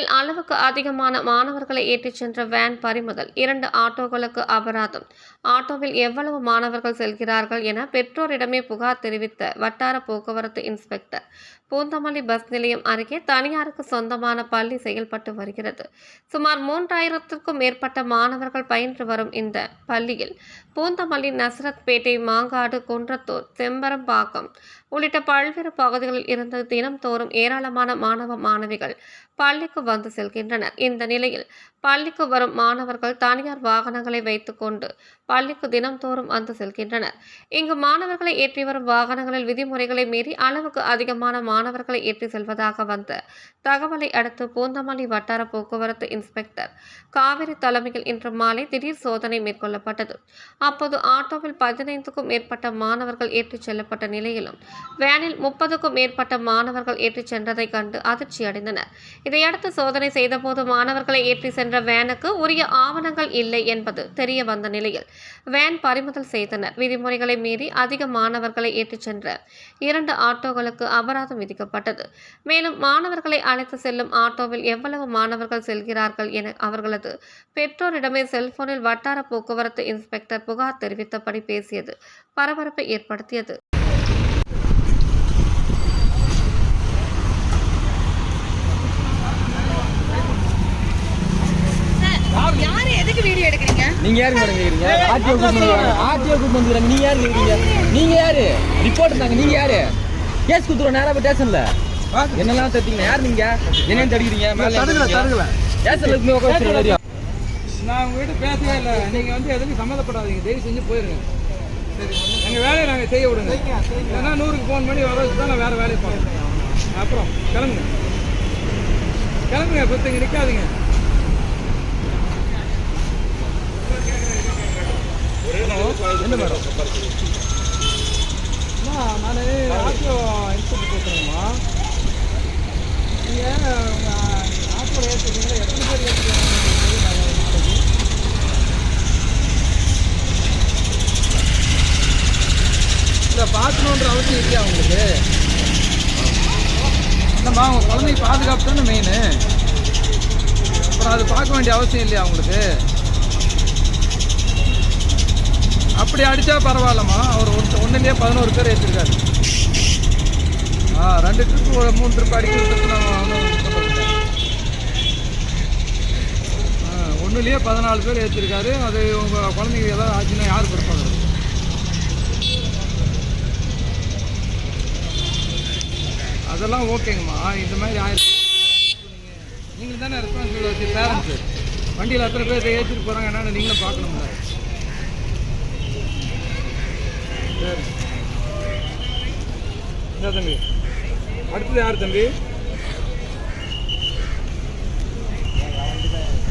அளவுக்கு அதிகமான மாணவர்களை ஏற்றிச் சென்ற வேன் பறிமுதல். இரண்டு ஆட்டோக்களுக்கு அபராதம். ஆட்டோவில் எவ்வளவு மாணவர்கள் செல்கிறார்கள் என பெற்றோரிடமே புகார் தெரிவித்த வட்டார போக்குவரத்து இன்ஸ்பெக்டர். பூந்தமல்லி பஸ் நிலையம் அருகே தனியாருக்கு சொந்தமான பள்ளி செயல்பட்டு வருகிறது. சுமார் மூன்றாயிரத்திற்கும் மேற்பட்ட மாணவர்கள் பயின்று வரும் இந்த பள்ளியில் பூந்தமல்லி நசரத் பேட்டை மாங்காடு குன்றத்தூர் செம்பரம்பாக்கம் உள்ளிட்ட பல்வேறு பகுதிகளில் இருந்து தினம்தோறும் ஏராளமான மாணவ மாணவிகள் பள்ளிக்கு வந்து செல்கின்றனர். இந்த நிலையில் பள்ளிக்கு வரும் மாணவர்கள் தனியார் வாகனங்களை வைத்துக்கொண்டு பள்ளிக்கு தினம்தோறும் வந்து செல்கின்றனர். இங்கு மாணவர்களை ஏற்றி வரும் வாகனங்களில் விதிமுறைகளை மீறி அளவுக்கு அதிகமான மாணவர்களை ஏற்றி செல்வதாக வந்த தகவலை அடுத்து பூந்தமல்லி வட்டார போக்குவரத்து இன்ஸ்பெக்டர் காவிரி தலைமையில் இன்று மாலை திடீர் சோதனை மேற்கொள்ளப்பட்டது. அப்போது ஆட்டோவில் பதினைந்துக்கும் மேற்பட்ட மாணவர்கள் ஏற்றிச் செல்லப்பட்ட நிலையிலும் வேனில் முப்பதுக்கும் மேற்பட்ட மாணவர்கள் ஏற்றிச் சென்றதை கண்டு அதிர்ச்சி அடைந்தனர். இதையடுத்து சோதனை செய்தபோது மாணவர்களை ஏற்றி சென்ற வேனுக்கு உரிய ஆவணங்கள் இல்லை என்பது தெரிய வந்த நிலையில் வேன் பறிமுதல் செய்தனர். விதிமுறைகளை மீறி அதிக மாணவர்களை ஏற்றிச் சென்ற இரண்டு ஆட்டோக்களுக்கு அபராதம் விதி விதிக்கப்பட்டது மேலும் மாணவர்களை அழைத்து செல்லும் ஆட்டோவில் எவ்வளவு மாணவர்கள் செல்கிறார்கள் என அவர்களது பெற்றோரிடமே செல்போனில் வட்டார போக்குவரத்து இன்ஸ்பெக்டர் புகார் தெரிவித்தபடி பேசியது. பரபரப்பை ஏற்படுத்தியது. யாரு எதுக்கு வீடியோ எடுக்கிறீங்க? நீங்க யாரு மேடம் கேக்குறீங்க? ஆர்டிஓ வந்துருக்காங்க ஆர்டிஓ கூட்டு வந்துருக்காங்க நீங்க யாரு கேக்குறீங்க? நீங்க யாரு? ரிப்போர்ட் தாங்க. நீங்க யாரு? கேஸ் குத்துறோம் நேரா போய் ஸ்டேஷன்ல. என்னெல்லாம் தட்டிங்க யார் நீங்க? என்னன்னு தடிக்கிறீங்க? மேல தடுக்கல தடுக்கல. ஸ்டேஷன்ல போய் உட்காந்து தெரியும் நான் உங்ககிட்ட பேசவே இல்லை. நீங்க வந்து எதுக்கும் சம்மந்தப்படாதீங்க. தயவு செஞ்சு போயிருங்க. சரி. எங்க வேலையை நாங்க செய்ய விடுங்க. ஏன்னா நூறுக்கு ஃபோன் பண்ணி வர வச்சு தான் நான் வேற வேலையை பார்க்குறேன் அப்புறம் கிளம்புங்க. கிளம்புங்க பத்து இங்க நிக்காதீங்க என்ன மேடம்? நான் ஆட்டோ இன்ஸ்பெக்டர் பேசுகிறேம்மா நீங்கள் உங்கள் ஆட்டோவில் ஏற்றுறீங்களா எத்தனை பேர் ஏற்றுறீங்க இல்லை பார்க்கணுன்ற அவசியம் இல்லையா உங்களுக்கு? இல்லைம்மா உங்கள் குழந்தை பாதுகாப்பு தானே மெயின் அப்புறம் அது பார்க்க வேண்டிய அவசியம் இல்லையா உங்களுக்கு? அப்படி அடித்தா பரவாயில்லம்மா. அவர் ஒன்றுலேயே பதினோரு பேர் ஏற்றிருக்காரு ஆ ரெண்டு ட்ரிப்பு ஒரு மூணு ட்ரிப் அடிக்கிறதுக்கு நான் ஒன்றுலேயே பதினாலு பேர் ஏற்றிருக்காரு அது உங்கள் குழந்தைங்க ஏதாவது ஆச்சுன்னா யார் கொடுப்பாங்க? அதெல்லாம் ஓகேங்கம்மா. இந்த மாதிரி ஆயிருக்கு நீங்கள் தானே ரெஸ்பான்சிபிலிட்டி பேரண்ட்ஸு வண்டியில் எத்தனை பேர் ஏற்றிட்டு போகிறாங்க என்னென்னு நீங்களும் பார்க்கணும்ல. சரி என்ன தம்பி? அடுத்தது யார் தம்பி?